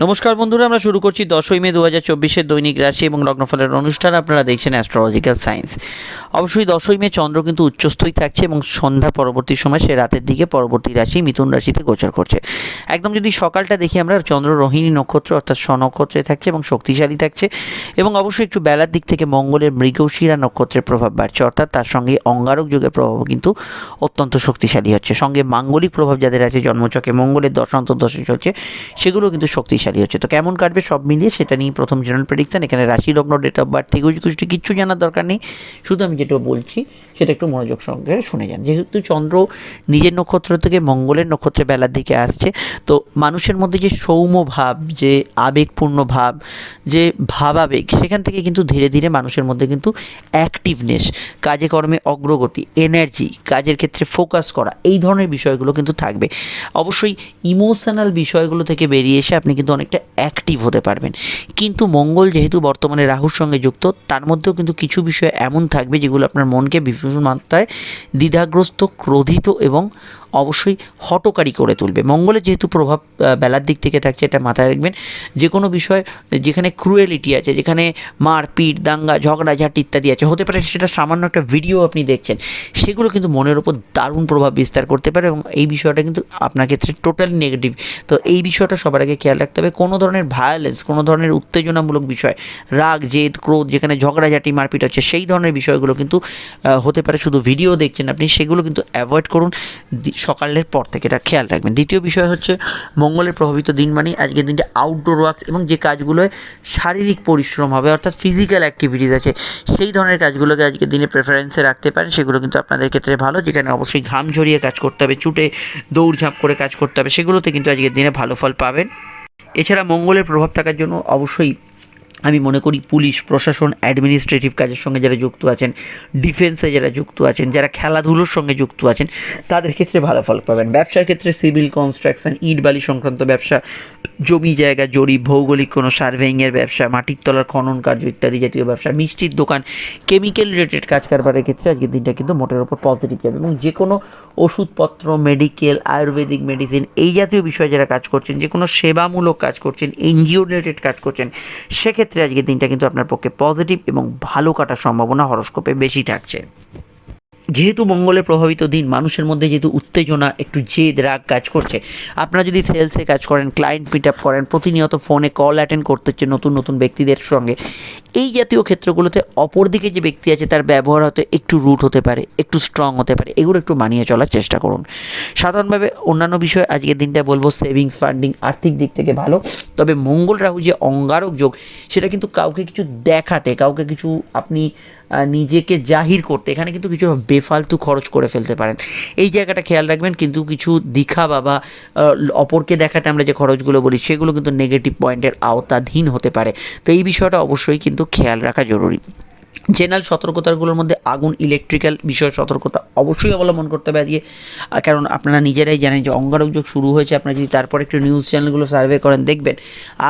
নমস্কার বন্ধুরা, আমরা শুরু করছি দশই মে দু হাজার চব্বিশের দৈনিক রাশি এবং লগ্নফলের অনুষ্ঠান। আপনারা দেখছেন অ্যাস্ট্রোলজিক্যাল সায়েন্স অবশ্যই দশই মে চন্দ্র কিন্তু উচ্চস্থই থাকছে এবং সন্ধ্যা পরবর্তী সময় সে রাতের দিকে পরবর্তী রাশি মিথুন রাশিতে গোচর করছে। একদম যদি সকালটা দেখি আমরা, চন্দ্র রোহিণী নক্ষত্র অর্থাৎ স্বনক্ষত্রে থাকছে এবং শক্তিশালী থাকছে এবং অবশ্যই একটু বেলার দিক থেকে মঙ্গলের মৃগশিরা নক্ষত্রের প্রভাব বাড়ছে। অর্থাৎ তার সঙ্গে অঙ্গারক যুগের প্রভাবও কিন্তু অত্যন্ত শক্তিশালী হচ্ছে। সঙ্গে মাঙ্গলিক প্রভাব যাদের আছে, জন্মচকে মঙ্গলের দশে চলছে, সেগুলো কিন্তু শক্তিশালী। হচ্ছে। তো কেমন কাটবে সব মিলিয়ে সেটা নিয়ে প্রথম জেনারেল প্রেডিকশান এখানে রাশি, লগ্ন ডেট অফ বার্থ থেকে কিছু কিচ্ছু জানার দরকার নেই। শুধু আমি যেটা বলছি, সেটা একটু মনোযোগ সঙ্গে শুনে যান। যেহেতু চন্দ্র নিজের নক্ষত্র থেকে মঙ্গলের নক্ষত্রে বেলার দিকে আসছে, তো মানুষের মধ্যে যে সৌম্য ভাব যে আবেগপূর্ণ ভাব, যে ভাবাবেগ, সেখান থেকে কিন্তু ধীরে ধীরে মানুষের মধ্যে কিন্তু অ্যাক্টিভনেস কাজে কর্মে অগ্রগতি এনার্জি কাজের ক্ষেত্রে ফোকাস করা, এই ধরনের বিষয়গুলো কিন্তু থাকবে। অবশ্যই ইমোশনাল বিষয়গুলো থেকে বেরিয়ে এসে আপনি কিন্তু অনেকটা অ্যাক্টিভ হতে পারবেন। কিন্তু মঙ্গল যেহেতু বর্তমানে রাহুর সঙ্গে যুক্ত, তার মধ্যেও কিন্তু কিছু বিষয় এমন থাকবে যেগুলো আপনার মনকে বিভিন্ন মাত্রায় দ্বিধাগ্রস্ত, ক্রোধিত এবং অবশ্যই হটকারী করে তুলবে। মঙ্গলের যেহেতু প্রভাব বেলার দিক থেকে থাকছে, এটা মাথায় রাখবেন। যে কোনো বিষয়, যেখানে ক্রুয়েলিটি আছে, যেখানে মারপিট, দাঙ্গা, ঝগড়াঝাটি ইত্যাদি আছে, হতে পারে সেটা সামান্য একটা ভিডিও আপনি দেখছেন, সেগুলো কিন্তু মনের ওপর দারুণ প্রভাব বিস্তার করতে পারে এবং এই বিষয়টা কিন্তু আপনার ক্ষেত্রে টোটালি নেগেটিভ তো এই বিষয়টা সবার আগে খেয়াল রাখতে হবে। কোনো ধরনের ভায়োলেন্স কোনো ধরনের উত্তেজনামূলক বিষয়, রাগ, জেদ, ক্রোধ, যেখানে ঝগড়াঝাটি, মারপিট হচ্ছে, সেই ধরনের বিষয়গুলো কিন্তু হতে পারে শুধু ভিডিও দেখছেন আপনি, সেগুলো কিন্তু অ্যাভয়েড করুন। সকালের পর থেকে, এটা খেয়াল রাখবেন। দ্বিতীয় বিষয় হচ্ছে, মঙ্গলের প্রভাবিত দিন মানে আজকের দিনটা আউটডোর ওয়ার্ক এবং যে কাজগুলোয় শারীরিক পরিশ্রম হবে, অর্থাৎ ফিজিক্যাল অ্যাক্টিভিটিস আছে, সেই ধরনের কাজগুলোকে আজকের দিনে প্রেফারেন্সে রাখতে পারেন। সেগুলো কিন্তু আপনাদের ক্ষেত্রে ভালো, যেখানে অবশ্যই ঘাম ঝরিয়ে কাজ করতে হবে, ছুটে দৌড়ঝাঁপ করে কাজ করতে হবে, সেগুলোতে কিন্তু আজকের দিনে ভালো ফল পাবেন। এছাড়া মঙ্গলের প্রভাব থাকার জন্য অবশ্যই আমি মনে করি পুলিশ, প্রশাসন অ্যাডমিনিস্ট্রেটিভ কাজের সঙ্গে যারা যুক্ত আছেন ডিফেন্সে যারা যুক্ত আছেন, যারা খেলাধুলোর সঙ্গে যুক্ত আছেন, তাদের ক্ষেত্রে ভালো ফল পাবেন। ব্যবসার ক্ষেত্রে সিভিল কনস্ট্রাকশন ইট বালি সংক্রান্ত ব্যবসা জমি জায়গা জরিপ ভৌগোলিক কোনো সার্ভেইংয়ের ব্যবসা, মাটির তলার খনন কার্য ইত্যাদি জাতীয় ব্যবসা, মিষ্টির দোকান, কেমিক্যাল রিলেটেড কাজ কারবারের ক্ষেত্রে আজকের দিনটা কিন্তু মোটের ওপর পজিটিভ যাবে। এবং যে কোনো ওষুধপত্র মেডিকেল আয়ুর্বেদিক মেডিসিন এই জাতীয় বিষয়ে যারা কাজ করছেন, যে কোনো সেবামূলক কাজ করছেন, এনজিও রিলেটেড কাজ করছেন, সেক্ষেত্রে আজকের দিনটা কিন্তু আপনার পক্ষে পজিটিভ এবং ভালো কাটার সম্ভাবনা হরস্কোপে বেশি থাকছে। যেহেতু মঙ্গলের প্রভাবিত দিন, মানুষের মধ্যে যেহেতু উত্তেজনা, একটু জেদ, রাগ কাজ করছে। আপনারা যদি সেলসে কাজ করেন ক্লায়েন্ট পিট আপ করেন, প্রতিনিয়ত ফোনে কল অ্যাটেন্ড করতে হচ্ছে নতুন নতুন ব্যক্তিদের সঙ্গে, এই জাতীয় ক্ষেত্রগুলোতে অপরদিকে যে ব্যক্তি আছে, তার ব্যবহার হয়তো একটু রুট হতে পারে, একটু স্ট্রং হতে পারে, এগুলো একটু মানিয়ে চলার চেষ্টা করুন। সাধারণভাবে অন্যান্য বিষয়, আজকের দিনটা বলব সেভিংস ফান্ডিং আর্থিক দিক থেকে ভালো। তবে মঙ্গল রাহু যে অঙ্গারক যোগ, সেটা কিন্তু কাউকে কিছু দেখাতে, কাউকে কিছু আপনি নিজেকে জাহির করতে। এখানে কিন্তু কিছু বেফালতু খরচ করে ফেলতে পারেন। এই জায়গাটা খেয়াল রাখবেন, কিন্তু কিছু দিখা বাবা অপরকে দেখাতে আমরা যে খরচগুলো বলি, সেগুলো কিন্তু নেগেটিভ পয়েন্টের আওতাধীন হতে পারে। তো এই বিষয়টা অবশ্যই কিন্তু খেয়াল রাখা জরুরি। জেনারেল সতর্কতাগুলোর মধ্যে আগুন ইলেকট্রিক্যাল বিষয়ে সতর্কতা অবশ্যই অবলম্বন করতে হবে আজকে। কারণ আপনারা নিজেরাই জানেন যে অঙ্গারক যোগ শুরু হয়েছে, আপনারা যদি তারপর একটু নিউজ চ্যানেলগুলো সার্ভে করেন, দেখবেন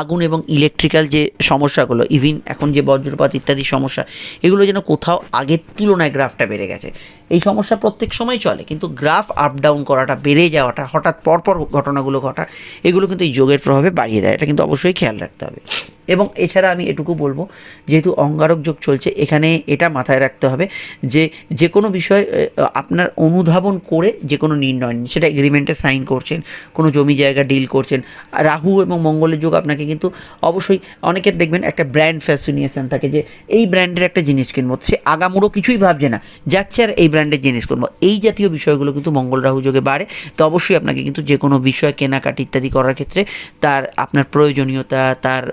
আগুন এবং ইলেকট্রিক্যাল যে সমস্যাগুলো ইভিন এখন যে বজ্রপাত ইত্যাদি সমস্যা, এগুলো যেন কোথাও আগের তুলনায় গ্রাফটা বেড়ে গেছে। এই সমস্যা প্রত্যেক সময় চলে, কিন্তু গ্রাফ আপ ডাউন করাটা, বেড়ে যাওয়াটা, হঠাৎ পরপর ঘটনাগুলো ঘটা, এগুলো কিন্তু এই যোগের প্রভাবে বাড়িয়ে দেয়। এটা কিন্তু অবশ্যই খেয়াল রাখতে হবে। এবং এছাড়া আমি এটুকু বলব, যেহেতু অঙ্গারক যোগ চলছে, এখানে এটা মাথায় রাখতে হবে যে যে কোনো বিষয় আপনার অনুধাবন করে যে কোনো নির্ণয় নিন। সেটা এগ্রিমেন্টে সাইন করছেন, কোনো জমি জায়গা ডিল করছেন। রাহু এবং মঙ্গলের যোগ আপনাকে কিন্তু অবশ্যই, অনেকের দেখবেন একটা ব্র্যান্ড ফ্যাসিনিয়েশন থাকে যে এই ব্র্যান্ডের একটা জিনিস কিনবো। সে আগামুড়ো কিছুই ভাবছে না, যাচ্ছে আর এই ব্র্যান্ডের জিনিস কিনবো। এই জাতীয় বিষয়গুলো কিন্তু মঙ্গল রাহু যোগে বাড়ে। তো অবশ্যই আপনাকে কিন্তু যে কোনো বিষয় কেনাকাটি ইত্যাদি করার ক্ষেত্রে তার আপনার প্রয়োজনীয়তা, তার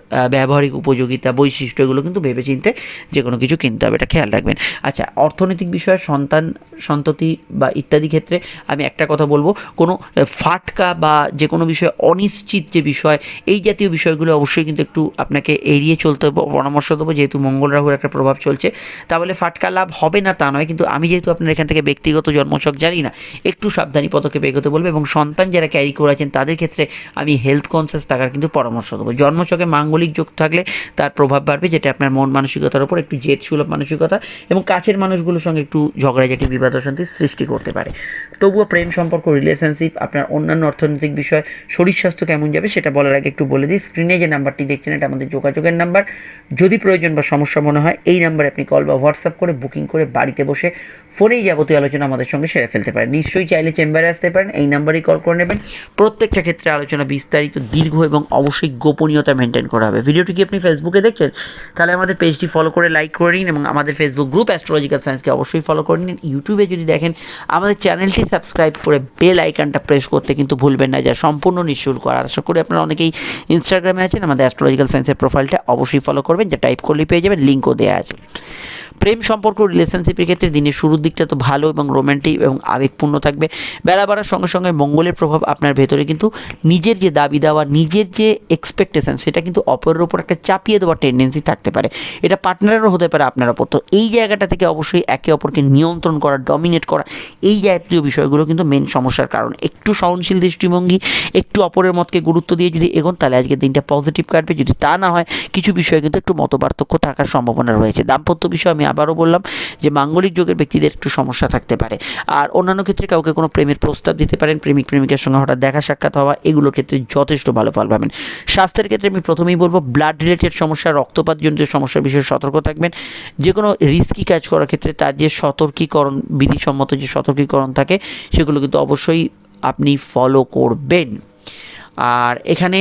ব্যবহারিক উপযোগিতা, বৈশিষ্ট্য এগুলো কিন্তু ভেবেচিন্তে যে কোনো কিছু কিনতে হবে, এটা খেয়াল রাখবেন। আচ্ছা অর্থনৈতিক বিষয়ে সন্তান, সন্ততি বা ইত্যাদি ক্ষেত্রে আমি একটা কথা বলব, কোনো ফাটকা বা যে কোনো বিষয়ে অনিশ্চিত যে বিষয়, এই জাতীয় বিষয়গুলো অবশ্যই কিন্তু একটু আপনাকে এড়িয়ে চলতে হবে, পরামর্শ দেবো, যেহেতু মঙ্গল রাহুর একটা প্রভাব চলছে। তাহলে ফাটকা লাভ হবে না তা নয়, কিন্তু আমি যেহেতু আপনার এখান থেকে ব্যক্তিগত জন্মছক জানি না, একটু সাবধানী পদক্ষেপ এগোতে বলব এবং সন্তান যারা ক্যারি করেছেন, তাদের ক্ষেত্রে আমি হেলথ কনসিয়াস থাকার কিন্তু পরামর্শ দেবো। জন্মছকে মাঙ্গলিক যোগ যোগ থাকলে তার প্রভাব বাড়বে, যেটা আপনার মন মানসিকতার উপর একটু জেদ সুলভ মানসিকতা এবং কাছের মানুষগুলোর সঙ্গে একটু ঝগড়াঝাটি বিবাদ অশান্তির সৃষ্টি করতে পারে। তবুও প্রেম সম্পর্ক রিলেশনশিপ আপনার অন্যান্য অর্থনৈতিক বিষয়, শরীর স্বাস্থ্য কেমন যাবে সেটা বলার আগে একটু বলে দিই। স্ক্রিনে যে নাম্বারটি দেখছেন, এটা আমাদের যোগাযোগের নাম্বার। যদি প্রয়োজন বা সমস্যা মনে হয়, এই নাম্বারে আপনি কল বা হোয়াটসঅ্যাপ করে বুকিং করে বাড়িতে বসে ফোনেই যাবতীয় আলোচনা আমাদের সঙ্গে সেরে ফেলতে পারেন। নিশ্চয়ই চাইলে চেম্বারে আসতে পারেন, এই নাম্বারেই কল করে নেবেন। প্রত্যেকটা ক্ষেত্রে আলোচনা বিস্তারিত, দীর্ঘ এবং অবশ্যই গোপনীয়তা মেনটেন করা হবে। ভিডিওটি কি আপনি ফেসবুকে দেখছেন, তাহলে আমাদের পেজটি ফলো করে লাইক করে নিন এবং আমাদের ফেসবুক গ্রুপ অ্যাস্ট্রোলজিক্যাল সায়েন্সকে অবশ্যই ফলো করে নিন। ইউটিউবে যদি দেখেন, আমাদের চ্যানেলটি সাবস্ক্রাইব করে বেল আইকনটা প্রেস করতে কিন্তু ভুলবেন না, যা সম্পূর্ণ নিঃশুল্ক আর আশা করি আপনারা অনেকেই ইনস্টাগ্রামে আছেন, আমাদের অ্যাস্ট্রোলজিক্যাল সায়েন্সের প্রোফাইলটা অবশ্যই ফলো করবেন, যা টাইপ করলেই পেয়ে যাবেন লিঙ্কও দেওয়া আছে। প্রেম সম্পর্ক রিলেশনশিপের ক্ষেত্রে দিনের শুরুর দিকটা তো ভালো এবং রোম্যান্টিক এবং আবেগপূর্ণ থাকবে। বেলা বাড়ার সঙ্গে সঙ্গে মঙ্গলের প্রভাব আপনার ভেতরে কিন্তু নিজের যে দাবি দেওয়া, নিজের যে এক্সপেকটেশন সেটা কিন্তু অপরের ওপর একটা চাপিয়ে দেওয়ার টেন্ডেন্সি থাকতে পারে। এটা পার্টনারেরও হতে পারে আপনার ওপর। তো এই জায়গাটা থেকে অবশ্যই একে অপরকে নিয়ন্ত্রণ করা ডমিনেট করা, এই জাতীয় বিষয়গুলো কিন্তু মেন সমস্যার কারণ। একটু সহনশীল দৃষ্টিভঙ্গি, একটু অপরের মতকে গুরুত্ব দিয়ে যদি এগোন, তাহলে আজকের দিনটা পজিটিভ কাটবে। যদি তা না হয়, কিছু বিষয়ে কিন্তু একটু মতপার্থক্য থাকার সম্ভাবনা রয়েছে। দাম্পত্য বিষয় আমি আবারও বললাম যে মাঙ্গলিক যোগের ব্যক্তিদের একটু সমস্যা থাকতে পারে। আর অন্যান্য ক্ষেত্রে কাউকে কোনো প্রেমের প্রস্তাব দিতে পারেন, প্রেমিক, প্রেমিকের সঙ্গে হঠাৎ দেখা সাক্ষাৎ হওয়া, এগুলোর ক্ষেত্রে যথেষ্ট ভালো ফল পাবেন। স্বাস্থ্যের ক্ষেত্রে আমি প্রথমেই বলব ব্লাড রিলেটেড সমস্যা রক্তপাতজনিত সমস্যার বিষয়ে সতর্ক থাকবেন। যে কোনো রিস্কি কাজ করার ক্ষেত্রে তার যে সতর্কীকরণ, বিধিসম্মত যে সতর্কীকরণ থাকে, সেগুলো কিন্তু অবশ্যই আপনি ফলো করবেন। আর এখানে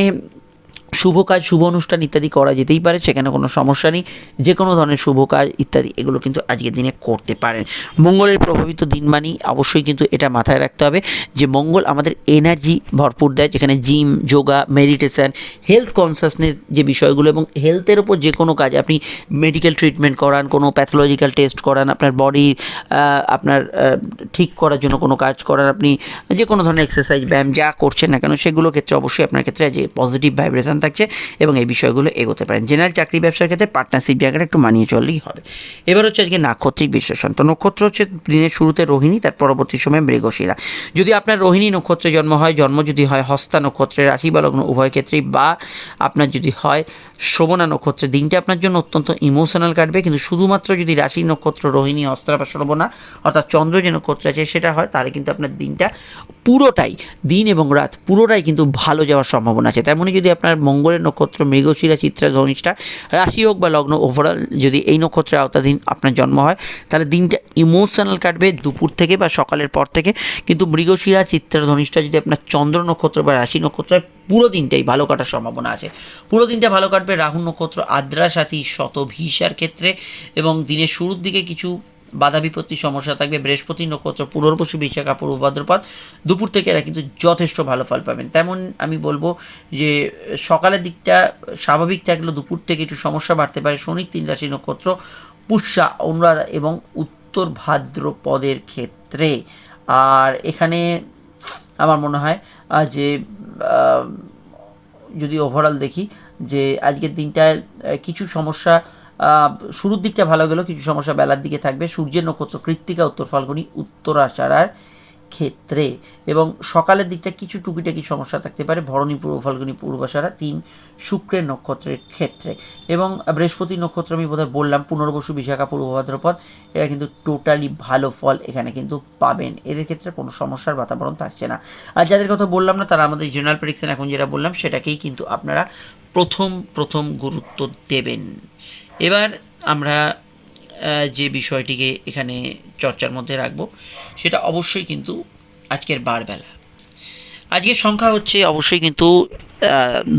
শুভ কাজ, শুভ অনুষ্ঠান ইত্যাদি করা যেতেই পারে, সেখানে কোনো সমস্যা নেই। যে কোনো ধরনের শুভ কাজ ইত্যাদি, এগুলো কিন্তু আজকের দিনে করতে পারেন। মঙ্গলের প্রভাবিত দিন মানেই অবশ্যই কিন্তু এটা মাথায় রাখতে হবে যে মঙ্গল আমাদের এনার্জি ভরপুর দেয়, যেখানে gym yoga meditation health consciousness যে বিষয়গুলো এবং হেলথের ওপর যে কোনো কাজ আপনি মেডিকেল ট্রিটমেন্ট করান, কোনো প্যাথোলজিক্যাল টেস্ট করান, আপনার বডি আপনার ঠিক করার জন্য কোনো কাজ করান আপনি যে কোনো ধরনের এক্সারসাইজ ব্যায়াম যা করছেন না কেন, সেগুলো ক্ষেত্রে অবশ্যই আপনার ক্ষেত্রে যে পজিটিভ ভাইব্রেশন থাকছে এবং এই বিষয়গুলো এগোতে পারেন। জেনারেল চাকরি ব্যবসার ক্ষেত্রে পার্টনারশিপ জায়গাটা একটু মানিয়ে চললেই হবে। এবার হচ্ছে আজকে নাক্ষত্রিক বিশ্লেষণ। তো নক্ষত্র হচ্ছে দিনের শুরুতে রোহিণী, তার পরবর্তী সময় মৃগশিরা। যদি আপনার রোহিণী নক্ষত্রে জন্ম হয়, জন্ম যদি হয় হস্তা নক্ষত্রে রাশি বা লগ্ন উভয় ক্ষেত্রেই বা আপনার যদি হয় শ্রবণা নক্ষত্রের দিনটা আপনার জন্য অত্যন্ত ইমোশনাল কাটবে। কিন্তু শুধুমাত্র যদি রাশি নক্ষত্র রোহিণী, হস্তা বা শ্রবণা অর্থাৎ চন্দ্র যে নক্ষত্র আছে সেটা হয়, তাহলে কিন্তু আপনার দিনটা পুরোটাই, দিন এবং রাত পুরোটাই কিন্তু ভালো যাওয়ার সম্ভাবনা আছে। তেমনই যদি আপনার মঙ্গলের নক্ষত্র মৃগশিরা চিত্রা, ধনিষ্ঠা, রাশি হোক বা লগ্ন ওভারঅল যদি এই নক্ষত্রের আওতাধীন আপনার জন্ম হয়, তাহলে দিনটা ইমোশনাল কাটবে দুপুর থেকে বা সকালের পর থেকে। কিন্তু মৃগশিরা, চিত্রা, ধনিষ্ঠা যদি আপনার চন্দ্র নক্ষত্র বা রাশি নক্ষত্র পুরো দিনটাই ভালো কাটার সম্ভাবনা আছে। পুরো দিনটা ভালো কাটবে রাহু নক্ষত্র, আদ্রা সাথী শতভিসার ক্ষেত্রে এবং দিনের শুরুর দিকে কিছু বাধা বিপত্তি সমস্যা থাকবে, বৃহস্পতি নক্ষত্র, পুনর্বসু বিশাখা পূর্ব ভাদ্রপদ দুপুর থেকে এরা কিন্তু যথেষ্ট ভালো ফল পাবেন। তেমন আমি বলব যে সকালের দিকটা স্বাভাবিক থাকলেও দুপুর থেকে একটু সমস্যা বাড়তে পারে শনি তিন রাশি নক্ষত্র, পুষ্যা, অনুরাধা এবং উত্তর ভাদ্রপদের ক্ষেত্রে। আর এখানে আমার মনে হয় যে যদি ওভারঅল দেখি যে আজকের দিনটায় কিছু সমস্যা শুরুর দিকটা ভালো গেলেও কিছু সমস্যা বেলার দিকে থাকবে। সূর্যের নক্ষত্র কৃত্তিকা, উত্তর ফাল্গুনি উত্তর আষাঢ়ার ক্ষেত্রে। এবং সকালের দিকটা কিছু টুকিটাকি সমস্যা থাকতে পারে। ভরণী, পূর্ব ফাল্গুনি পূর্বাষাঢ়া তিন শুক্রের নক্ষত্রের ক্ষেত্রে। এবং বৃহস্পতি নক্ষত্র আমি বোধহয় বললাম, পুনর্বসু বিশাখা পূর্ব ভাদ্রপদ এরা কিন্তু টোটালি ভালো ফল এখানে কিন্তু পাবেন। এদের ক্ষেত্রে কোনো সমস্যার বাতাবরণ থাকছে না। আর যাদের কথা বললাম না, তারা আমাদের জেনারেল প্রেডিকশন এখন যেটা বললাম, সেটাকেই কিন্তু আপনারা প্রথম প্রথম গুরুত্ব দেবেন। এবার আমরা যে বিষয়টিকে এখানে চর্চার মধ্যে রাখব, সেটা অবশ্যই কিন্তু আজকের বারবেলা। আজকের সংখ্যা হচ্ছে অবশ্যই কিন্তু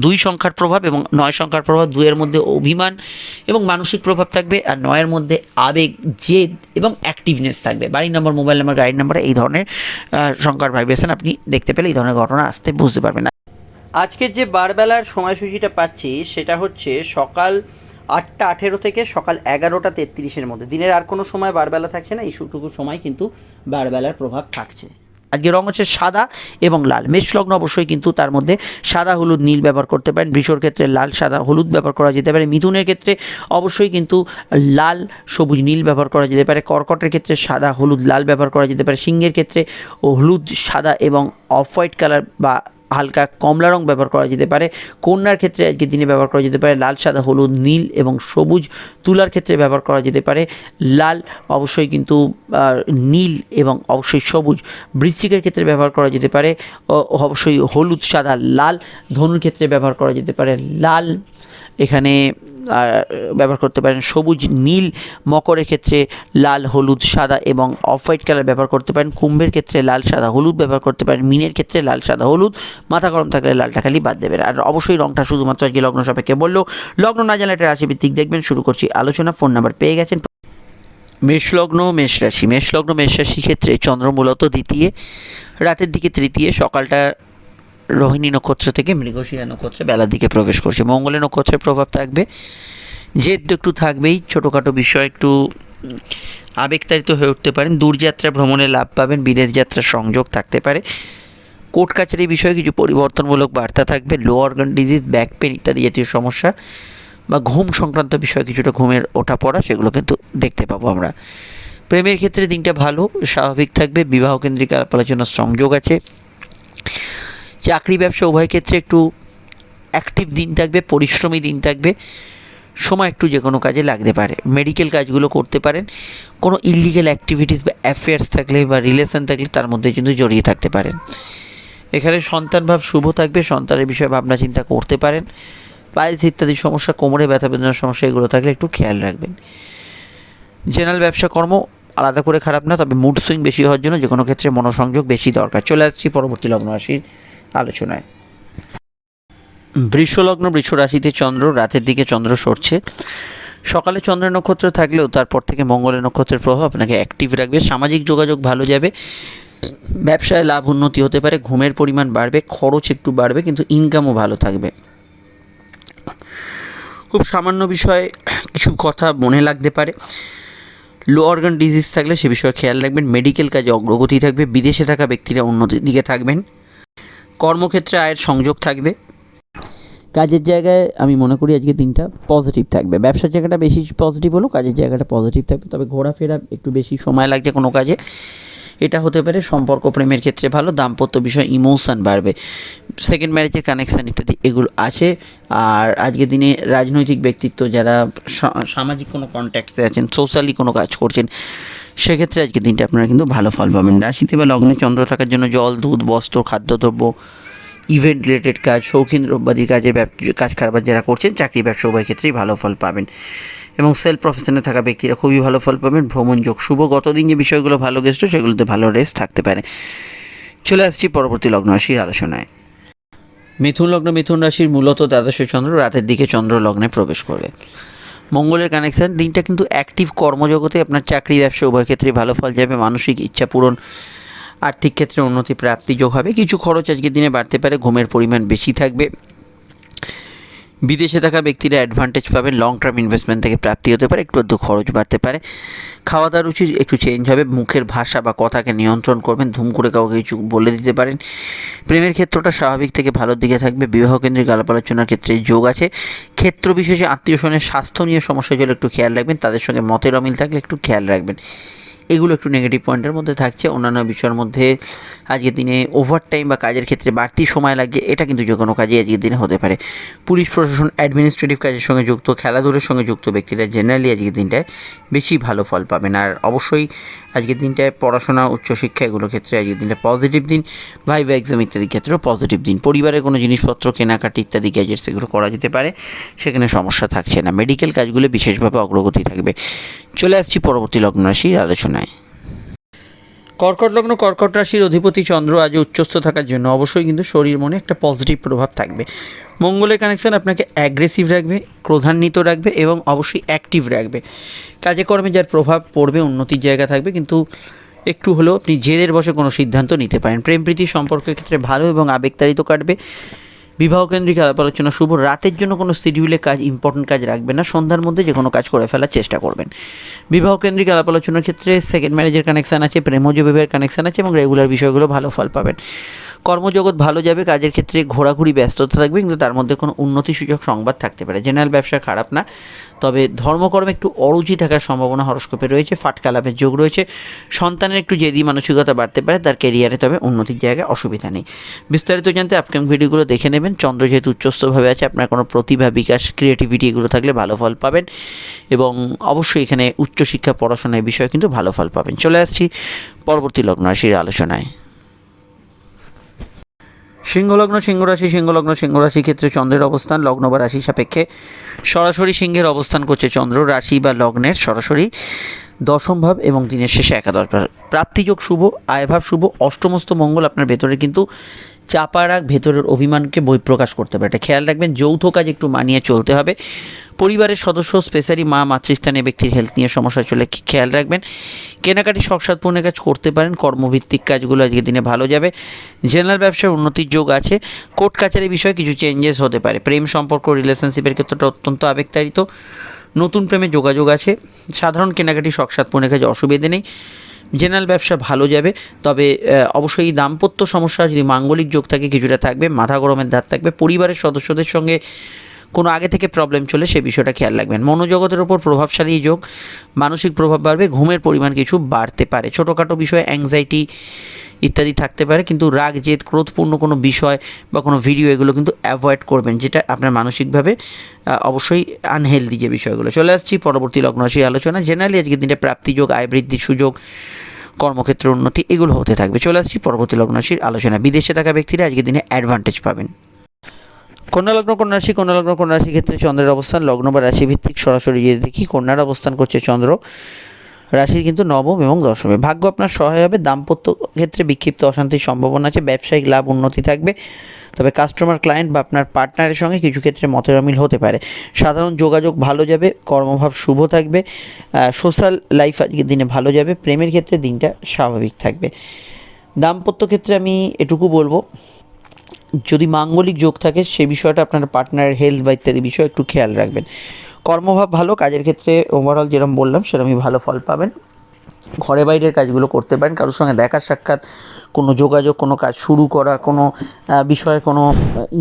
দুই সংখ্যার প্রভাব এবং নয় সংখ্যার প্রভাব, দুইয়ের মধ্যে অভিমান এবং মানসিক প্রভাব থাকবে, আর নয়ের মধ্যে আবেগ, জেদ এবং অ্যাক্টিভনেস থাকবে। বাড়ির নম্বর মোবাইল নাম্বার গাড়ির নাম্বার এই ধরনের সংখ্যার ভাইব্রেশন আপনি দেখতে পেলে এই ধরনের ঘটনা আসতে বুঝতে পারবেন। আজকের যে বারবেলার সময়সূচিটা পাচ্ছি, সেটা হচ্ছে সকাল আটটা আঠেরো থেকে সকাল এগারোটা তেত্রিশের মধ্যে। দিনের আর কোনো সময় বারবেলা থাকছে না এই সুটুকু সময় কিন্তু বারবেলার প্রভাব থাকছে। আজকে রং হচ্ছে সাদা এবং লাল। মেষলগ্ন অবশ্যই কিন্তু তার মধ্যে সাদা, হলুদ, নীল ব্যবহার করতে পারেন। বৃষর ক্ষেত্রে লাল, সাদা, হলুদ ব্যবহার করা যেতে পারে। মিথুনের ক্ষেত্রে অবশ্যই কিন্তু লাল, সবুজ, নীল ব্যবহার করা যেতে পারে। কর্কটের ক্ষেত্রে সাদা, হলুদ, লাল ব্যবহার করা যেতে পারে। সিংহের ক্ষেত্রে হলুদ, সাদা এবং অফ হোয়াইট কালার বা হালকা কমলা রং ব্যবহার করা যেতে পারে। কন্যার ক্ষেত্রে আজকের দিনে ব্যবহার করা যেতে পারে লাল, সাদা, হলুদ, নীল এবং সবুজ তুলার ক্ষেত্রে ব্যবহার করা যেতে পারে। লাল অবশ্যই কিন্তু নীল এবং অবশ্যই সবুজ। বৃশ্চিকের ক্ষেত্রে ব্যবহার করা যেতে পারে অবশ্যই হলুদ, সাদা, লাল। ধনুর ক্ষেত্রে ব্যবহার করা যেতে পারে লাল। এখানে ব্যবহার করতে পারেন। সবুজ, নীল, মকরের ক্ষেত্রে লাল, হলুদ, সাদা এবং অফ হোয়াইট কালার ব্যবহার করতে পারেন। কুম্ভের ক্ষেত্রে লাল, সাদা, হলুদ ব্যবহার করতে পারেন। মিনের ক্ষেত্রে লাল, সাদা, হলুদ। মাথা গরম থাকলে লালটা খালি বাদ দেবেন। আর অবশ্যই রংটা শুধুমাত্র আজকে লগ্ন সাপেক্ষে বলল। লগ্ন না জানলে একটা রাশিভিত্তিক দেখবেন। শুরু করছি আলোচনা। ফোন নাম্বার পেয়ে গেছেন। মেষলগ্ন মেষ রাশি। মেষলগ্ন মেষ রাশি ক্ষেত্রে চন্দ্র মূলত দ্বিতীয়। রাতের দিকে তৃতীয়। সকালটা রোহিণী নক্ষত্র থেকে মৃগশিরা নক্ষত্রে বেলার দিকে প্রবেশ করছে। মঙ্গলের নক্ষত্রের প্রভাব থাকবে। জেদ তো একটু থাকবেই, ছোটোখাটো বিষয় একটু আবেগতাড়িত হয়ে উঠতে পারেন। দূরযাত্রা ভ্রমণে লাভ পাবেন, বিদেশ যাত্রার সংযোগ থাকতে পারে। কোর্ট কাছারি বিষয়ে কিছু পরিবর্তনমূলক বার্তা থাকবে। Low organ disease back pain ইত্যাদি জাতীয় সমস্যা বা ঘুম সংক্রান্ত বিষয়ে কিছুটা ঘুমের ওঠা পড়া, সেগুলো কিন্তু দেখতে পাবো আমরা। প্রেমের ক্ষেত্রে দিনটা ভালো, স্বাভাবিক থাকবে। বিবাহ কেন্দ্রিক আলাপ আলোচনার সংযোগ আছে। চাকরি ব্যবসা উভয় ক্ষেত্রে একটু অ্যাক্টিভ দিন থাকবে, পরিশ্রমী দিন থাকবে, সময় একটু যে কোনো কাজে লাগতে পারে। মেডিকেল কাজগুলো করতে পারেন, কোনো ইলিগাল অ্যাক্টিভিটিস বা অ্যাফেয়ার্স থাকলে বা রিলেশন থাকলে তার মধ্যে কিন্তু জড়িয়ে থাকতে পারেন। এখানে সন্তান ভাব শুভ থাকবে, সন্তানের বিষয়ে ভাবনা চিন্তা করতে পারেন। পাইলস ইত্যাদি সমস্যা, কোমরে ব্যথা, বেদনার সমস্যা, এগুলো থাকলে একটু খেয়াল রাখবেন। জেনারেল ব্যবসা কর্ম আলাদা করে খারাপ না, তবে মুড সুইং বেশি হওয়ার জন্য যে কোনো ক্ষেত্রে মনোসংযোগ বেশি দরকার। চলে আসছি পরবর্তী লগ্ন রাশির আলোচনায়। বৃষলগ্ন বৃষ রাশিতে চন্দ্র, রাতের দিকে চন্দ্র সরছে। সকালে চন্দ্রের নক্ষত্র থাকলেও তারপর থেকে মঙ্গলের নক্ষত্রের প্রভাব আপনাকে অ্যাক্টিভ রাখবে। সামাজিক যোগাযোগ ভালো যাবে। ব্যবসায় লাভ উন্নতি হতে পারে। ঘুমের পরিমাণ বাড়বে। খরচ একটু বাড়বে, কিন্তু ইনকামও ভালো থাকবে। খুব সামান্য বিষয়ে কিছু কথা মনে লাগতে পারে। লো অর্গান ডিজিজ থাকলে সে বিষয়ে খেয়াল রাখবেন। মেডিকেল কাজে অগ্রগতি থাকবে। বিদেশে থাকা ব্যক্তিরা উন্নতির দিকে থাকবেন। কর্মক্ষেত্রে আয়ের সংযোগ থাকবে? কাজের জায়গায় আমি মনে করি আজকে দিনটা পজিটিভ থাকবে। ব্যবসার জায়গাটা বেশি পজিটিভ হলো কাজের জায়গাটা পজিটিভ থাকবে। তবে ঘোরাফেরা একটু বেশি সময় লাগছে কোনো কাজে। এটা হতে পারে সম্পর্ক প্রেমের ক্ষেত্রে ভালো, দাম্পত্য বিষয় ইমোশন বাড়বে। সেকেন্ড ম্যারেজের কানেকশান ইত্যাদি এগুলো আছে। আর আজকের দিনে রাজনৈতিক ব্যক্তিত্ব যারা সামাজিক কোনো কন্ট্যাক্টে আছেন সোশ্যালি কোনো কাজ করছেন, সেক্ষেত্রে আজকের দিনটা আপনারা কিন্তু ভালো ফল পাবেন। রাশিতে বা লগ্নে চন্দ্র থাকার জন্য জল, দুধ, বস্ত্র, খাদ্যদ্রব্য ইভেন্ট রিলেটেড কাজ, শৌখিন দ্রব্যাদি কাজের কাজ কারবার যারা করছেন, চাকরি ব্যবসা, উভয় ক্ষেত্রেই ভালো ফল পাবেন। এবং সেলফ প্রফেশনে থাকা ব্যক্তিরা খুবই ভালো ফল পাবেন। ভ্রমণ যোগ। শুভ গতদিন যে বিষয়গুলো ভালো গেছিল, সেগুলোতে ভালো রেস্ট থাকতে পারে। চলে আসছি পরবর্তী লগ্ন রাশির আলোচনায়। মিথুন লগ্ন মিথুন রাশির মূলত দ্বাদশ চন্দ্র, রাতের দিকে চন্দ্র লগ্নে প্রবেশ করবে মঙ্গলের কানেকশন দিনটা কিন্তু অ্যাক্টিভ কর্মজগতে আপনার চাকরি, ব্যবসা, উভয় ক্ষেত্রে ভালো ফল যাবে। মানসিক ইচ্ছা পূরণ, আর্থিক ক্ষেত্রে উন্নতি, প্রাপ্তি যোগ হবে। কিছু খরচ আজকের দিনে বাড়তে পারে। ঘুমের পরিমাণ বেশি থাকবে। বিদেশে থাকা ব্যক্তিরা অ্যাডভান্টেজ পাবেন লং টার্ম ইনভেস্টমেন্ট থেকে প্রাপ্তি হতে পারে, একটু খরচ বাড়তে পারে। খাওয়া দাওয়ার রুচি একটু চেঞ্জ হবে, মুখের ভাষা বা কথাকে নিয়ন্ত্রণ করবেন, ধুম করে কাউকে কিছু বলে দিতে পারেন। প্রেমের ক্ষেত্রটা স্বাভাবিক থেকে ভালোর দিকে থাকবে বিবাহ কেন্দ্রিক আলাপ আলোচনার ক্ষেত্রে যোগ আছে। ক্ষেত্র বিশেষে আত্মীয় স্বজনের স্বাস্থ্য নিয়ে সমস্যা হলে একটু খেয়াল রাখবেন, তাদের সঙ্গে মতের অমিল থাকলে একটু খেয়াল রাখবেন। এগুলো একটু নেগেটিভ পয়েন্টের মধ্যে থাকছে। অন্যান্য বিষয়ের মধ্যে আজকের দিনে ওভার টাইম বা কাজের ক্ষেত্রে বাড়তি সময় লাগে এটা কিন্তু যে কোনো কাজে আজকের দিনে হতে পারে। পুলিশ প্রশাসন অ্যাডমিনিস্ট্রেটিভ কাজের সঙ্গে যুক্ত, খেলাধুলোর সঙ্গে যুক্ত ব্যক্তিরা জেনারেলি আজকের দিনটায় বেশি ভালো ফল পাবেন। আর অবশ্যই আজকের দিনটায় পড়াশোনা, উচ্চশিক্ষা এগুলোর ক্ষেত্রে আজকের দিনটা পজিটিভ দিন ভাইবা এক্সাম ইত্যাদির ক্ষেত্রেও পজিটিভ দিন। পরিবারের কোনো জিনিসপত্র, কেনাকাটি ইত্যাদি গ্যাজেটস এগুলো করা যেতে পারে, সেখানে সমস্যা থাকছে না। মেডিকেল কাজগুলো বিশেষভাবে অগ্রগতি থাকবে। চলে আসছি পরবর্তী লগ্ন রাশির আলোচনায়। কর্কট লগ্ন, কর্কট রাশির অধিপতি চন্দ্র আজ উচ্চস্থ থাকার জন্য অবশ্যই কিন্তু শরীর মনে একটা পজিটিভ প্রভাব থাকবে। মঙ্গলের কানেকশন আপনাকে অ্যাগ্রেসিভ রাখবে, ক্রোধান্বিত রাখবে এবং অবশ্যই অ্যাক্টিভ রাখবে। কাজে কর্মে যার প্রভাব পড়বে, উন্নতির জায়গা থাকবে, কিন্তু একটু হলেও আপনি জেদের বসে কোনো সিদ্ধান্ত নিতে পারেন। প্রেম প্রীতি সম্পর্কের ক্ষেত্রে ভালো এবং আবেগতাড়িত কাটবে। বিবাহ কেন্দ্রিক আলাপ আলোচনা শুভ। রাতের জন্য কোনো সিডিউলে কাজ ইম্পর্টেন্ট কাজ রাখবেন না। সন্ধ্যার মধ্যে যে কোনো কাজ করে ফেলার চেষ্টা করবেন। বিবাহ কেন্দ্রিক আলাপ আলোচনার ক্ষেত্রে সেকেন্ড ম্যারেজের কানেকশান আছে, প্রেমজ বিবাহের কানেকশান আছে এবং রেগুলার বিষয়গুলো ভালো ফল পাবেন। কর্মজগৎ ভালো যাবে, কাজের ক্ষেত্রে ঘোরাঘুরি, ব্যস্ততা থাকবে, কিন্তু তার মধ্যে কোনো উন্নতি সুযোগ সংবাদ থাকতে পারে। জেনারেল ব্যবসা খারাপ না। তবে ধর্মকর্মে একটু অরুচি থাকার সম্ভাবনা হরস্কোপে রয়েছে, ফাটকা লাভের যোগ রয়েছে। সন্তানের একটু জেদি মানসিকতা বাড়তে পারে, তার কেরিয়ারে তবে উন্নতির জায়গায় অসুবিধা নেই। বিস্তারিত জানতে আপকামিং ভিডিওগুলো দেখে নেবেন। চন্দ্র যেহেতু উচ্চস্থভাবে আছে, আপনার কোনো প্রতিভা, বিকাশ ক্রিয়েটিভিটি এগুলো থাকলে ভালো ফল পাবেন এবং অবশ্যই এখানে উচ্চশিক্ষা, পড়াশোনার বিষয়ে কিন্তু ভালো ফল পাবেন। চলে আসছি পরবর্তী লগ্ন রাশির আলোচনায়। সিংহলগ্ন, সিংহরাশি সিংহলগ্ন, সিংহরাশি ক্ষেত্রে চন্দ্রের অবস্থান, লগ্ন বা রাশি সাপেক্ষে। সরাসরি সিংহের অবস্থান করছে চন্দ্র, রাশি বা লগ্নের সরাসরি। দশম ভাব এবং দিনের শেষে একাদশ ভাব। প্রাপ্তিযোগ শুভ, আয়ভাব শুভ অষ্টমস্ত মঙ্গল আপনার ভেতরে কিন্তু চাপা রাগ ভেতরের অভিমানকে বই প্রকাশ করতে পারে এটা খেয়াল রাখবেন, যৌথ কাজ একটু মানিয়ে চলতে হবে। পরিবারের সদস্য, স্পেশালি মা, মাতৃস্থানীয় ব্যক্তির হেলথ নিয়ে সমস্যা চলে খেয়াল রাখবেন। কেনাকাটি শখসাৎপূর্ণের কাজ করতে পারেন, কর্মভিত্তিক কাজগুলো আজকের দিনে ভালো যাবে। জেনারেল ব্যবসার উন্নতির যোগ আছে। কোর্ট কাছারি বিষয়ে কিছু চেঞ্জেস হতে পারে। প্রেম সম্পর্ক রিলেশনশিপের ক্ষেত্রটা অত্যন্ত আবেগতাড়িত। নতুন প্রেমে যোগাযোগ আছে। সাধারণ কেনাকাটি শখসাৎপূর্ণের কাজে অসুবিধে নেই। জেনারেল ব্যবসা ভালো যাবে, তবে অবশ্যই দাম্পত্য সমস্যা, যদি মাঙ্গলিক যোগ থাকে কিছুটা থাকবে, মাথা গরমের ধার থাকবে, পরিবারের সদস্যদের সঙ্গে কোনো আগে থেকে প্রবলেম চলে, সে বিষয়টা খেয়াল রাখবেন। মনোজগতের ওপর প্রভাবশালী যোগ, মানসিক প্রভাব বাড়বে, ঘুমের পরিমাণ কিছু বাড়তে পারে। ছোটোখাটো বিষয়ে অ্যাংজাইটি ইত্যাদি থাকতে পারে, কিন্তু রাগ, জেদ, ক্রোধপূর্ণ কোনো বিষয় বা কোনো ভিডিও এগুলো কিন্তু অ্যাভয়েড করবেন, যেটা আপনার মানসিকভাবে অবশ্যই আনহেলদি যে বিষয়গুলো। চলে আসছি পরবর্তী লগ্ন রাশি আলোচনা। জেনারেলি আজকের দিনে প্রাপ্তিযোগ আয় বৃদ্ধির সুযোগ, কর্মক্ষেত্রে উন্নতি এগুলো হতে থাকবে। চলে আসছি পরবর্তী লগ্ন রাশির আলোচনা। বিদেশে থাকা ব্যক্তিরা আজকের দিনে অ্যাডভান্টেজ পাবেন। কন্যা লগ্ন, কন্যা রাশি, কন্যা লগ্ন, কন্যা ক্ষেত্রে চন্দ্রের অবস্থান, লগ্ন বা রাশিভিত্তিক সরাসরি যদি দেখি, কন্যার অবস্থান করছে চন্দ্র। রাশির কিন্তু নবম এবং দশমে। ভাগ্য আপনার সহায় হবে। দাম্পত্য ক্ষেত্রে বিক্ষিপ্ত অশান্তির সম্ভাবনা আছে। ব্যবসায়িক লাভ উন্নতি থাকবে। তবে কাস্টমার ক্লায়েন্ট বা আপনার পার্টনারের সঙ্গে কিছু ক্ষেত্রে মতের অমিল হতে পারে। সাধারণ যোগাযোগ ভালো যাবে। কর্মভাব শুভ থাকবে। সোশ্যাল লাইফ আজকের দিনে ভালো যাবে। প্রেমের ক্ষেত্রে দিনটা স্বাভাবিক থাকবে। দাম্পত্য ক্ষেত্রে আমি এটুকু বলব, যদি মাঙ্গলিক যোগ থাকে, সে বিষয়টা আপনার পার্টনারের হেলথ বা ইত্যাদি বিষয় একটু খেয়াল রাখবেন। কর্মভাব ভালো, কাজের ক্ষেত্রে ওভারঅল যেরকম বললাম সেরকমই ভালো ফল পাবেন। ঘরে বাইরের কাজগুলো করতে পারেন, কারোর সঙ্গে দেখা সাক্ষাৎ, কোনো যোগাযোগ, কোনো কাজ শুরু করা, কোনো বিষয়ে কোনো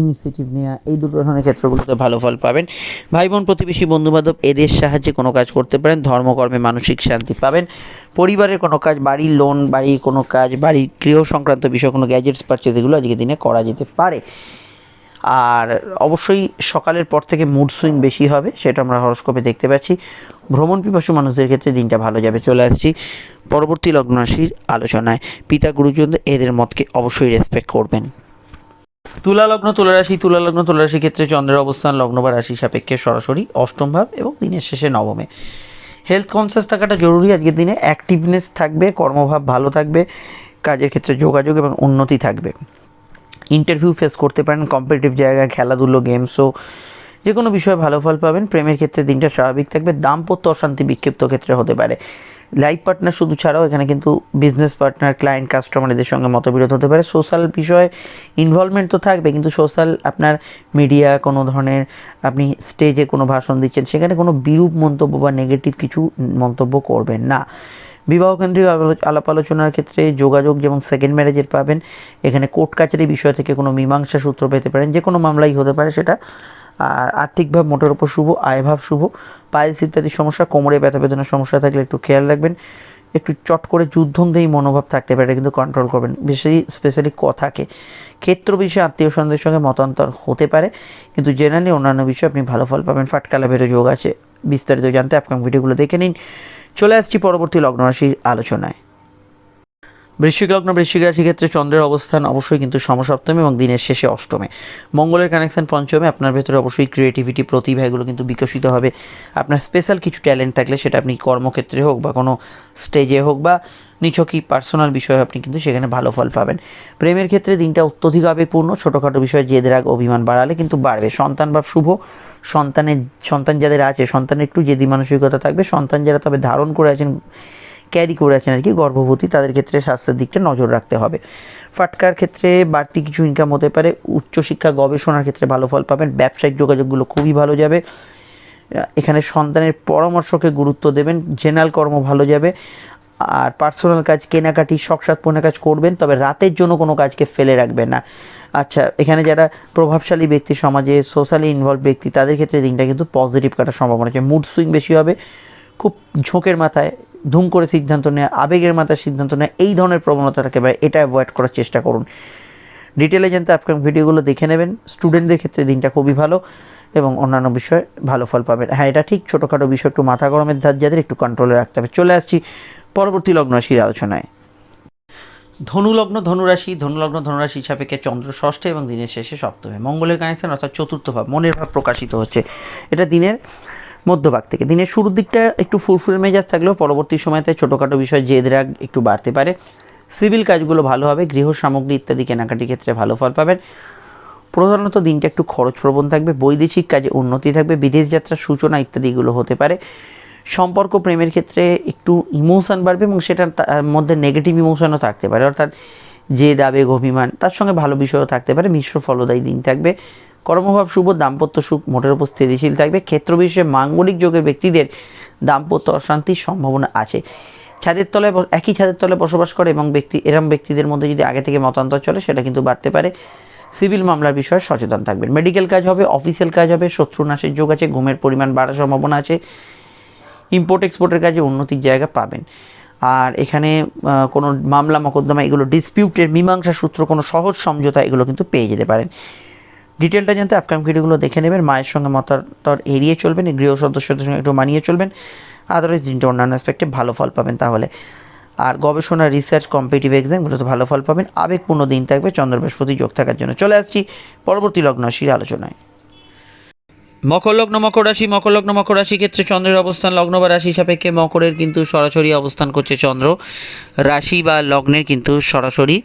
ইনিশিয়েটিভ নেওয়া এই দুটো ধরনের ক্ষেত্রগুলোতে ভালো ফল পাবেন। ভাই বোন প্রতিবেশী, বন্ধুবান্ধব, এদের সাহায্যে কোনো কাজ করতে পারেন, ধর্মকর্মে মানসিক শান্তি পাবেন। পরিবারের কোনো কাজ, বাড়ির লোন বাড়ির কোনো কাজ, বাড়ির গৃহ সংক্রান্ত বিষয়, কোনো গ্যাজেটস পারচেজ এগুলো আজকের দিনে করা যেতে পারে। আর অবশ্যই সকালের পর থেকে মুড সুইং বেশি হবে, সেটা আমরা হরস্কোপে দেখতে পাচ্ছি। ভ্রমণ পিপাসু মানুষদের ক্ষেত্রে দিনটা ভালো যাবে, চলে আসছি পরবর্তী লগ্ন রাশির আলোচনায়। পিতা, গুরুজন, এদের মতকে অবশ্যই রেসপেক্ট করবেন। তুলা লগ্ন, তুলা রাশি, তুলা লগ্ন, তুলা রাশির ক্ষেত্রে চন্দ্রের অবস্থান, লগ্ন বা রাশি সাপেক্ষে সরাসরি অষ্টম ভাব এবং দিনের শেষে নবমে। হেলথ কনসিয়াস থাকাটা জরুরি, আজকের দিনে অ্যাক্টিভনেস থাকবে, কর্মভাব ভালো থাকবে, কাজের ক্ষেত্রে যোগাযোগ এবং উন্নতি থাকবে। ইন্টারভিউ ফেস করতে পারেন কম্পিটিটিভ জায়গায় খেলাধুলো গেমসও যে কোনো বিষয়ে ভালো ফল পাবেন। প্রেমের ক্ষেত্রে দিনটা স্বাভাবিক থাকবে। দাম্পত্য অশান্তি বিক্ষিপ্ত ক্ষেত্রে হতে পারে। লাইফ পার্টনার শুধু ছাড়াও এখানে কিন্তু বিজনেস পার্টনার ক্লায়েন্ট কাস্টমার এদের সঙ্গে মতবিরোধ হতে পারে। সোশ্যাল বিষয়ে ইনভলভমেন্ট তো থাকবে, কিন্তু সোশ্যাল আপনার মিডিয়া কোনো ধরনের আপনি স্টেজে কোনো ভাষণ দিচ্ছেন, সেখানে কোনো বিরূপ মন্তব্য বা নেগেটিভ কিছু মন্তব্য করবেন না। বিবাহ কেন্দ্রিক আলাপ আলোচনার ক্ষেত্রে যোগাযোগ যেমন সেকেন্ড ম্যারেজের পাবেন, এখানে কোর্ট কাচারি বিষয় থেকে কোনো মীমাংসা সূত্র পেতে পারেন, যে কোনো মামলাই হতে পারে সেটা। আর আর্থিকভাব মোটের ওপর শুভ আয়ভাব শুভ। পাইলস ইত্যাদি সমস্যা, কোমরে ব্যথা বেদনার সমস্যা থাকলে একটু খেয়াল রাখবেন। একটু চট করে যুদ্ধন্দেহী মনোভাব থাকতে পারে কিন্তু কন্ট্রোল করবেন। বেশি স্পেশালি কথাকে। ক্ষেত্র বিষয়ে আত্মীয় স্বজনদের সঙ্গে মতান্তর হতে পারে, কিন্তু জেনারেলি অন্যান্য বিষয়ে আপনি ভালো ফল পাবেন। ফাটকা লাভেরও যোগ আছে। বিস্তারিত জানতে আপনার ভিডিওগুলো দেখে নিন। চলে আসছি পরবর্তী লগ্ন রাশির আলোচনায়। বৃশ্চিক লগ্ন, বৃশ্চিক রাশি ক্ষেত্রে চন্দ্রের অবস্থান অবশ্যই কিন্তু সমসপ্তমী এবং দিনের শেষে অষ্টমে। মঙ্গলের কানেকশন পঞ্চমে, আপনার ভেতরে অবশ্যই ক্রিয়েটিভিটি প্রতিভা এগুলো কিন্তু বিকশিত হবে। আপনার স্পেশাল কিছু ট্যালেন্ট থাকলে সেটা আপনি কর্মক্ষেত্রে হোক বা কোনো স্টেজে হোক বা নিছকই পার্সোনাল বিষয়ে আপনি কিন্তু সেখানে ভালো ফল পাবেন। প্রেমের ক্ষেত্রে দিনটা অত্যধিক আবেগপূর্ণ, ছোটোখাটো বিষয়ে জেদ, রাগ, অভিমান বাড়ালে কিন্তু বাড়বে। সন্তান বা শুভ সন্তানের সন্তান যাদের আছে, সন্তানের একটু জেদি মানসিকতা থাকবে, সন্তান যারা তবে ধারণ করে আছেন ক্যারি করে আছেন আর কি, গর্ভবতী, তাদের ক্ষেত্রে স্বাস্থ্যের দিকটা নজর রাখতে হবে। ফাটকার ক্ষেত্রে বাড়তি কিছু ইনকাম হতে পারে, উচ্চশিক্ষা, গবেষণার ক্ষেত্রে ভালো ফল পাবেন, ব্যবসায়িক যোগাযোগগুলো খুবই ভালো যাবে। এখানে সন্তানের পরামর্শকে গুরুত্ব দেবেন জেনারেল কর্ম ভালো যাবে, আর পার্সোনাল কাজ, কেনাকাটি শখসাৎপূর্ণ কাজ করবেন, তবে রাতের জন্য কোনো কাজকে ফেলে রাখবেন না। আচ্ছা এখানে যারা প্রভাবশালী ব্যক্তি, সমাজে সোশ্যালি ইনভলভ ব্যক্তি, তাদের ক্ষেত্রে দিনটা কিন্তু পজিটিভ কাটার সম্ভাবনা আছে। মুড সুইং বেশি হবে, খুব ঝোঁকের মাথায়, ধুম করে সিদ্ধান্ত নেওয়া আবেগের মাথায় সিদ্ধান্ত নেওয়া এই ধরনের প্রবণতা থাকে বা এটা অ্যাভয়েড করার চেষ্টা করুন। ডিটেলে জানতে আপকামিং ভিডিওগুলো দেখে নেবেন স্টুডেন্টদের ক্ষেত্রে দিনটা খুবই ভালো এবং অন্যান্য বিষয়ে ভালো ফল পাবেন। হ্যাঁ এটা ঠিক, ছোটোখাটো বিষয়, একটু মাথা গরমের ধার যাদের, একটু কন্ট্রোলে রাখতে হবে। চলে আসছি পরবর্তী লগ্ন রাশির আলোচনায়। ধনুলগ্ন ধনুরাশি ধনুলগ্ন ধনুরাশি সাপেক্ষে চন্দ্র ষষ্ঠে এবং দিনের শেষে সপ্তমে। মঙ্গলের কানেকশন অর্থাৎ চতুর্থ ভাব, মনের ভাব প্রকাশিত হচ্ছে। এটা দিনের মধ্যভাগ থেকে। দিনের শুরুর দিকটা একটু ফুরফুরে মেজাজ থাকলেও পরবর্তী সময়তে ছোটোখাটো বিষয় জেদ রাগ একটু বাড়তে পারে। সিভিল কাজগুলো ভালো হবে, গৃহ সামগ্রী ইত্যাদি কেনাকাটির ক্ষেত্রে ভালো ফল পাবেন। প্রধানত দিনটা একটু খরচপ্রবণ থাকবে, বৈদেশিক কাজে উন্নতি থাকবে, বিদেশ যাত্রার সূচনা ইত্যাদিগুলো হতে পারে। সম্পর্ক প্রেমের ক্ষেত্রে একটু ইমোশন বাড়বে এবং সেটার মধ্যে নেগেটিভ ইমোশনও থাকতে পারে। অর্থাৎ যে আবেগ অভিমান তার সঙ্গে ভালো বিষয়ও থাকতে পারে। মিশ্র ফলদায়ী দিন থাকবে। কর্মভাব শুভ, দাম্পত্য সুখ, মোটের উপর স্থিতিশীল থাকবে। ক্ষেত্র বিশেষে মাঙ্গলিক যোগের ব্যক্তিদের দাম্পত্য অশান্তির সম্ভাবনা আছে। ছাদের তলায় একই ছাদের তলায় বসবাস করে এবং ব্যক্তি এরম ব্যক্তিদের মধ্যে যদি আগে থেকে মতান্তর চলে, সেটা কিন্তু বাড়তে পারে। সিভিল মামলার বিষয়ে সচেতন থাকবেন। মেডিকেল কাজ হবে, অফিসিয়াল কাজ হবে শত্রু নাশের যোগ আছে, ঘুমের পরিমাণ বাড়ার সম্ভাবনা আছে। ইম্পোর্ট এক্সপোর্টের কাজে উন্নতির জায়গা পাবেন। আর এখানে কোনো মামলা, মকদ্দমা, এগুলো ডিসপিউটের মীমাংসা সূত্র, কোনো সহজ সমঝোতা এগুলো কিন্তু পেয়ে যেতে পারেন। ডিটেলটা জানতে আপকাম ভিডিওগুলো দেখে নেবেন। মায়ের সঙ্গে মতান্তর এড়িয়ে চলবেন, গৃহ সদস্যদের সঙ্গে একটু মানিয়ে চলবেন। আদারওয়াইজ দিনটা অন্যান্য অ্যাসপেক্টে ভালো ফল পাবেন তাহলে। আর গবেষণা রিসার্চ কম্পিটিভ এক্সামগুলোতে ভালো ফল পাবেন। আবেগপূর্ণ দিন থাকবে চন্দ্র বৃহস্পতি যোগ থাকার জন্য। চলে আসছি পরবর্তী লগ্ন রাশির আলোচনায়। মকর লগ্ন মকর রাশি মকর লগ্ন মকর রাশি ক্ষেত্রে চন্দ্রের অবস্থান লগ্ন বা রাশি সাপেক্ষে মকরের কিন্তু সরাসরি অবস্থান করছে চন্দ্র। রাশি বা লগ্নের কিন্তু সরাসরি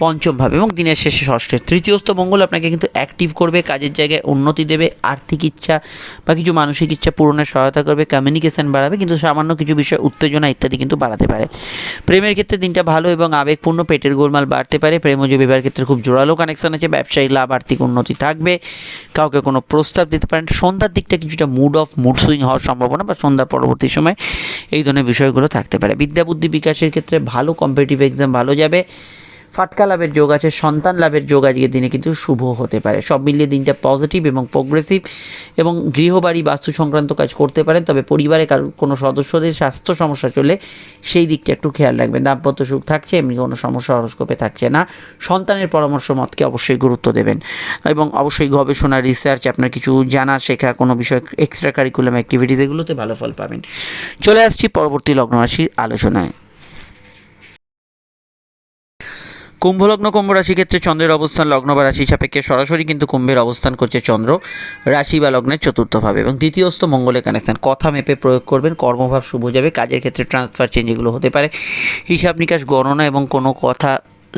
পঞ্চম ভাবে এবং দিনের শেষে ষষ্ঠে তৃতীয়স্থ মঙ্গল আপনাকে কিন্তু অ্যাক্টিভ করবে, কাজের জায়গায় উন্নতি দেবে, আর্থিক ইচ্ছা বা কিছু মানসিক ইচ্ছা পূরণে সহায়তা করবে কমিউনিকেশন বাড়াবে, কিন্তু সামান্য কিছু বিষয় উত্তেজনা ইত্যাদি কিন্তু বাড়াতে পারে। প্রেমের ক্ষেত্রে দিনটা ভালো এবং আবেগপূর্ণ, পেটের গোলমাল বাড়তে পারে প্রেমজ বিবাহের ক্ষেত্রে খুব জোরালো কানেকশন আছে ব্যবসায়ী লাভ, আর্থিক উন্নতি থাকবে, কাউকে কোনো প্রস্তাব দিতে পারেন। সন্ধ্যার দিকটা কিছুটা মুড অফ মুড সুইং হওয়ার সম্ভাবনা বা সন্ধ্যার পরবর্তী সময় এই ধরনের বিষয়গুলো থাকতে পারে। বিদ্যা বুদ্ধি বিকাশের ক্ষেত্রে ভালো কম্পিটিটিভ এক্সাম ভালো যাবে। ফাটকা লাভের যোগ আছে, সন্তান লাভের যোগ আজকের দিনে কিন্তু শুভ হতে পারে। সব মিলিয়ে দিনটা পজিটিভ এবং প্রোগ্রেসিভ এবং গৃহবাড়ি বাস্তু সংক্রান্ত কাজ করতে পারেন, তবে পরিবারে কারোর কোনো সদস্যদের স্বাস্থ্য সমস্যা চলে সেই দিকটা একটু খেয়াল রাখবেন। দাম্পত্য সুখ থাকছে, এমনি কোনো সমস্যা হরস্কোপে থাকছে না। সন্তানের পরামর্শ মতকে অবশ্যই গুরুত্ব দেবেন। এবং অবশ্যই গবেষণা রিসার্চ আপনার কিছু জানা, শেখা, কোনো বিষয় এক্সট্রা কারিকুলাম অ্যাক্টিভিটিস এগুলোতে ভালো ফল পাবেন। চলে আসছি পরবর্তী লগ্ন রাশির আলোচনায়। কুম্ভলগ্ন কুম্ভ রাশি ক্ষেত্রে চন্দ্রের অবস্থান লগ্ন বা রাশি সাপেক্ষে সরাসরি কিন্তু কুম্ভের অবস্থান করছে চন্দ্র। রাশি বা লগ্নের চতুর্থভাবে এবং দ্বিতীয়স্থ মঙ্গলের কানেকশান কথা মেপে প্রয়োগ করবেন, কর্মভাব শুভ যাবে, কাজের ক্ষেত্রে ট্রান্সফার চেঞ্জ এগুলো হতে পারে। হিসাব নিকাশ, গণনা এবং কোনো কথা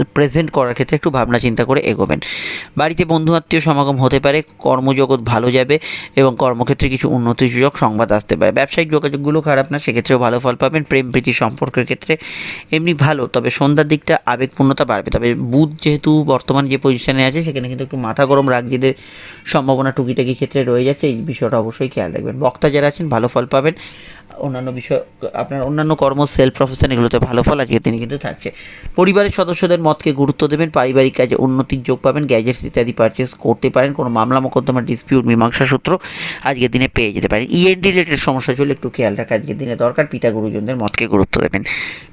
প্রেজেন্ট করার ক্ষেত্রে একটু ভাবনা চিন্তা করে এগোবেন। বাড়িতে বন্ধু, আত্মীয় সমাগম হতে পারে, কর্মজগৎ ভালো যাবে এবং কর্মক্ষেত্রে কিছু উন্নতি সুযোগ সংবাদ আসতে পারে। ব্যবসায়িক যোগাযোগগুলো খারাপ না, সেক্ষেত্রেও ভালো ফল পাবেন। প্রেম, প্রীতি সম্পর্কের ক্ষেত্রে এমনি ভালো, তবে সন্ধ্যার দিকটা আবেগপূর্ণতা বাড়বে। তবে বুধ যেহেতু বর্তমান যে পজিশনে আছে, সেখানে কিন্তু একটু মাথা গরম রাগজিদের সম্ভাবনা টুকিটাকি ক্ষেত্রে রয়ে যাচ্ছে। এই বিষয়টা অবশ্যই খেয়াল রাখবেন। বক্তা যারা আছেন, ভালো ফল পাবেন। অন্যান্য বিষয়, আপনার অন্যান্য কর্ম সেলফ প্রফেশন এগুলোতে ভালো ফল আজকে তিনি কিন্তু থাকছে। পরিবারের সদস্যদের মতকে গুরুত্ব দেবেন, পারিবারিক কাজে উন্নতির যোগ পাবেন গ্যাজেটস ইত্যাদি পারচেস করতে পারেন, কোনো মামলা, মোকদ্দমা ডিসপিউট মীমাংসা সূত্র আজকের দিনে পেয়ে যেতে পারেন। ইএনডি রিলেটেড সমস্যা চলে, একটু খেয়াল রাখা আজকের দিনে দরকার, পিতা গুরুজনদের মতকে গুরুত্ব দেবেন।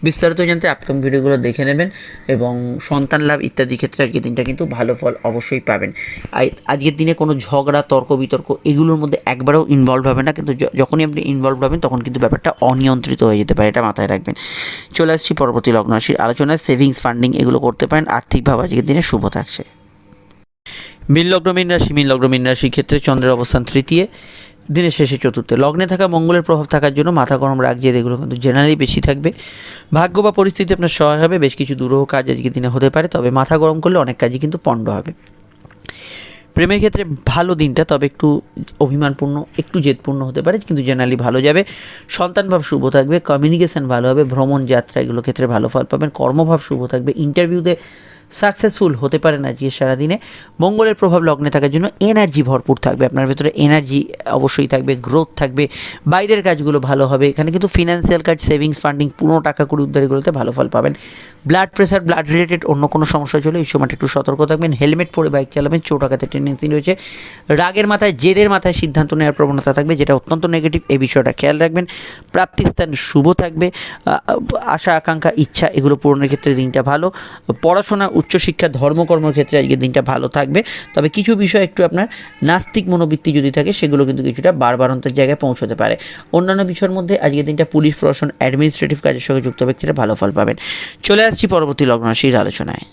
বিস্তারিত জানতে আপকাম ভিডিওগুলো দেখে নেবেন এবং সন্তান লাভ ইত্যাদি ক্ষেত্রে আজকের দিনটা কিন্তু ভালো ফল অবশ্যই পাবেন। আজকের দিনে কোনো ঝগড়া তর্ক বিতর্ক এগুলোর মধ্যে একবারও ইনভলভ হবে না, কিন্তু যখনই আপনি ইনভলভ হবেন, তখন কিন্তু ব্যাপারটা অনিয়ন্ত্রিত হয়ে যেতে পারে, এটা মাথায় রাখবেন। চলে আসছি পরবর্তী লগ্ন রাশির আলোচনায়। সেভিংস ফান্ডিং এগুলো করতে পারেন, আর্থিকভাবে আজকের দিনে শুভ থাকছে। মীন লগ্ন, মীন রাশি, মীন লগ্ন, মীন রাশির ক্ষেত্রে চন্দ্রের অবস্থান তৃতীয়, দিনের শেষে চতুর্থে। লগ্নে থাকা মঙ্গলের প্রভাব থাকার জন্য মাথা গরম জেদ এগুলো কিন্তু জেনারেলি বেশি থাকবে। ভাগ্য বা পরিস্থিতি আপনার সহায় হবে, বেশ কিছু দুরূহ কাজ আজকের দিনে হতে পারে, তবে মাথা গরম করলে অনেক কাজই কিন্তু পণ্ড হবে। প্রেমের ক্ষেত্রে ভালো দিনটা, তবে একটু অভিমানপূর্ণ, একটু জেদপূর্ণ হতে পারে, কিন্তু জেনারেলি ভালো যাবে। সন্তানভাব শুভ থাকবে কমিউনিকেশন ভালো হবে, ভ্রমণ, যাত্রা, এগুলো ক্ষেত্রে ভালো ফল পাবেন। কর্মভাব শুভ থাকবে। ইন্টারভিউতে সাকসেসফুল হতে পারেন আজকে সারাদিনে। মঙ্গলের প্রভাব লগ্নে থাকার জন্য এনার্জি ভরপুর থাকবে। আপনার ভেতরে এনার্জি অবশ্যই থাকবে গ্রোথ থাকবে। বাইরের কাজগুলো ভালো হবে। এখানে কিন্তু ফিনান্সিয়াল কাজ সেভিংস ফান্ডিং পুরো টাকা কুড়ি উদ্ধারগুলোতে ভালো ফল পাবেন। ব্লাড প্রেশার ব্লাড রিলেটেড অন্য কোনো সমস্যা চলে, এই সময়টা একটু সতর্ক থাকবেন। হেলমেট পরে বাইক চালাবেন চোট আঘাতের টেন্ডেন্সি রয়েছে। রাগের মাথায়, জেদের মাথায় সিদ্ধান্ত নেওয়ার প্রবণতা থাকবে, যেটা অত্যন্ত নেগেটিভ এই বিষয়টা খেয়াল রাখবেন। প্রাপ্তিস্থান শুভ থাকবে। আশা, আকাঙ্ক্ষা, ইচ্ছা, এগুলো পূরণের ক্ষেত্রে দিনটা ভালো। পড়াশোনা উচ্চশিক্ষা ধর্মকর্মের ক্ষেত্রে আজকের দিনটা ভালো থাকবে। তবে কিছু বিষয় একটু আপনার নাস্তিক মনোবৃত্তি যদি থাকে, সেগুলো কিন্তু কিছুটা বারবারন্তের জায়গায় পৌঁছতে পারে। অন্যান্য বিষয়ের মধ্যে আজকের দিনটা পুলিশ, প্রশাসন অ্যাডমিনিস্ট্রেটিভ কাজের সঙ্গে যুক্ত ব্যক্তিরা ভালো ফল পাবেন। চলে আসছি পরবর্তী লগ্ন রাশির আলোচনায়।